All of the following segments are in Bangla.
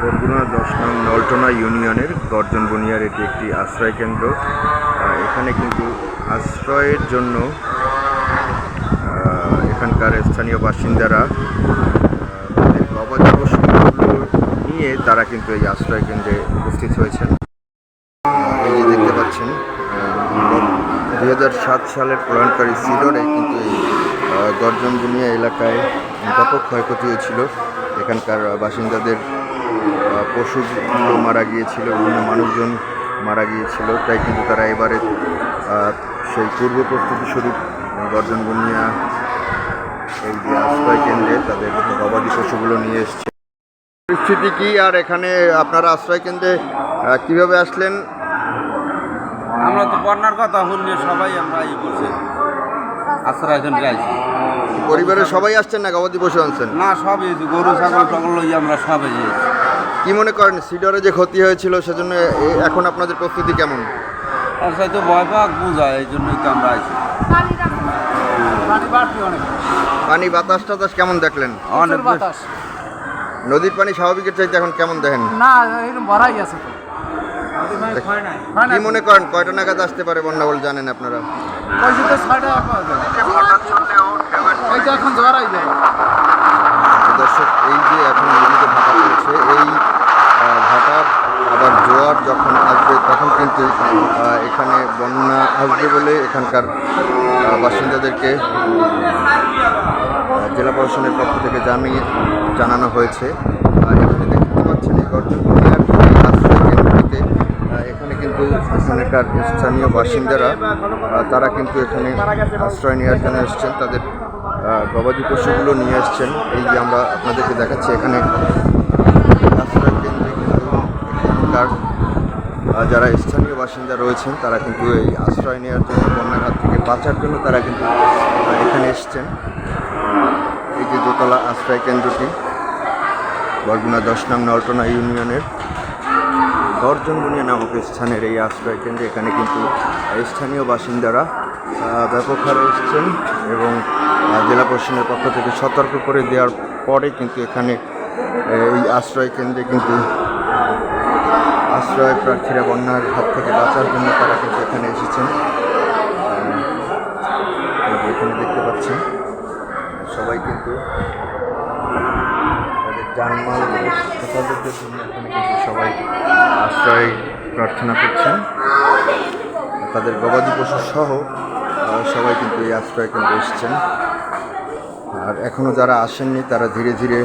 বরগুনা দশ নলটনা ইউনিয়নের গর্জন বনিয়ার এটি একটি আশ্রয় কেন্দ্র এখানে কিন্তু আশ্রয়ের জন্য এখানকার স্থানীয় বাসিন্দারা তাদের গবাদি পশুগুলো নিয়ে তারা কিন্তু এই আশ্রয় কেন্দ্রে উপস্থিত হয়েছেন। এই যে দেখতে পাচ্ছেন দুই হাজার সাত সালের প্রয়াণকারী সিডরে কিন্তু এই গর্জন বুনিয়া এলাকায় ব্যাপক ক্ষয়ক্ষতি হয়েছিল। এখানকার বাসিন্দাদের পশুগুলো মারা গিয়েছিল বিভিন্ন মানুষজন মারা গিয়েছিল। তাই কিন্তু তারা এবারে সেই পূর্ব প্রস্তুতি স্বরূপ গর্জন বুনিয়া এই যে আশ্রয় কেন্দ্রে তাদের গবাদি পশুগুলো নিয়ে এসছে। পরিস্থিতি কি আর এখানে আপনারা আশ্রয় কেন্দ্রে কীভাবে আসলেন? আমরা তো বন্যার কথা শুনলে সবাই আমরা এই করছি আশ্রয় এখন যাইছি পরিবারের সবাই আসছেন না গবাদি পশু আনছেন? না সব এই যে গরু ছাগল সকল আমরা সবাই কি মনে করেন? সিডরে যে ক্ষতি হয়েছিল সেজন্য এখন আপনাদের প্রস্তুতি কেমন? আর সাথে ভয় পাক বোঝায় এই জন্যই তো আমরা আইছি। পানি বাতাস টাতাস কেমন দেখলেন? অনেক বাতাস। নদীর পানি স্বাভাবিকের চাইতে এখন কেমন দেখেন? না এরকম ভরাই আছে তো। হয় না কি মনে করেন কয়টা নাগাদ আসতে পারে বন্যা বলে জানেন আপনারা? দর্শক এই যে এখন নদীতে ভাটা চলছে এই আবার যখন আসবে, তখন কিন্তু এখানে বন্যা আসবে বলে এখানকার বাসিন্দাদেরকে জেলা প্রশাসনের পক্ষ থেকে জানিয়ে জানানো হয়েছে। এখানে দেখতে পাচ্ছেন এই এখানে কিন্তু এখানকার স্থানীয় বাসিন্দারা তারা কিন্তু এখানে আশ্রয় নেওয়ার জন্য এসছেন। তাদের গবাদি পশুগুলো নিয়ে এসছেন। এই যে আমরা আপনাদেরকে দেখাচ্ছি, এখানে আশ্রয় কেন্দ্রে কিন্তু এখানকার আহ, যারা স্থানীয় বাসিন্দা রয়েছেন, তারা কিন্তু এই আশ্রয় নেওয়ার জন্য বন্যার হাত থেকে বাঁচার জন্য তারা কিন্তু এখানে এসছেন। এই যে দোতলা আশ্রয় কেন্দ্রটি, বরগুনা দশ নং নলটনা ইউনিয়নের গর্জনবনিয়া নামক স্থানের এই আশ্রয় কেন্দ্রে এখানে কিন্তু স্থানীয় বাসিন্দারা ব্যাপক হারে এসছেন এবং জেলা প্রশাসনের পক্ষ থেকে সতর্ক করে দেওয়ার পরে কিন্তু এখানে এই আশ্রয় কেন্দ্রে কিন্তু আশ্রয় প্রার্থীরা বন্যার হাত থেকে বাঁচার জন্য তারা কিন্তু এখানে এসেছেন। এখানে দেখতে পাচ্ছেন, সবাই কিন্তু তাদের জানমাল হেফাজতের জন্য এখানে কিন্তু সবাই আশ্রয় প্রার্থনা করছেন। তাদের গবাদি পশু সহ সবাই কিন্তু এই আশ্রয় কেন্দ্রে এসেছেন। আর এখনও যারা আসেননি, তারা ধীরে ধীরে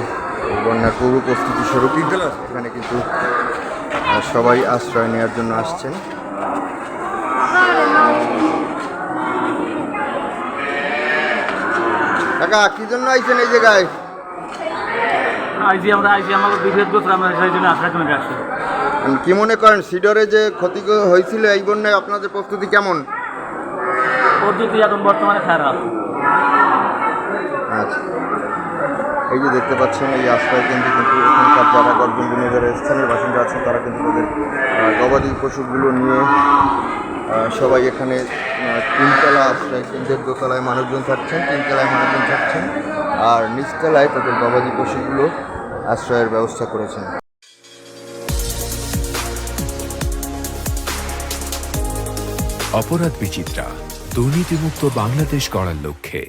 বন্যার পূর্ব প্রস্তুতি স্বরূপ এখানে কিন্তু সবাই আশ্রয় নেওয়ার জন্য আসছেন। কাকা কি জন্য আইছেন এই জায়গায়? আইজি আমরা আইজি আমাকে বিভেদ করতে আমরা সেই জন্য আশা করে আসছি। কি মনে করেন সিডরে যে ক্ষতি হয়েছিল এই বন্যায় আপনাদের প্রস্তুতি কেমন? পদ্ধতি এখন বর্তমানে খারাপ। আচ্ছা। এই যে দেখতে পাচ্ছেন, এই আশ্রয় কেন্দ্রে কিন্তু এখানকার যারা গর্জন যারা স্থানীয় বাসিন্দা আছেন, তারা কিন্তু তাদের গবাদি পশুগুলো নিয়ে সবাই এখানে তিনতলা আশ্রয় কেন্দ্রের দোতলায় মানুষজন থাকছেন, তিনতলায় মানুষজন থাকছেন, আর নিচতলায় তাদের গবাদি পশুগুলো আশ্রয়ের ব্যবস্থা করেছেন। অপরাধ বিচিত্রা, দুর্নীতিমুক্ত বাংলাদেশ গড়ার লক্ষ্যে।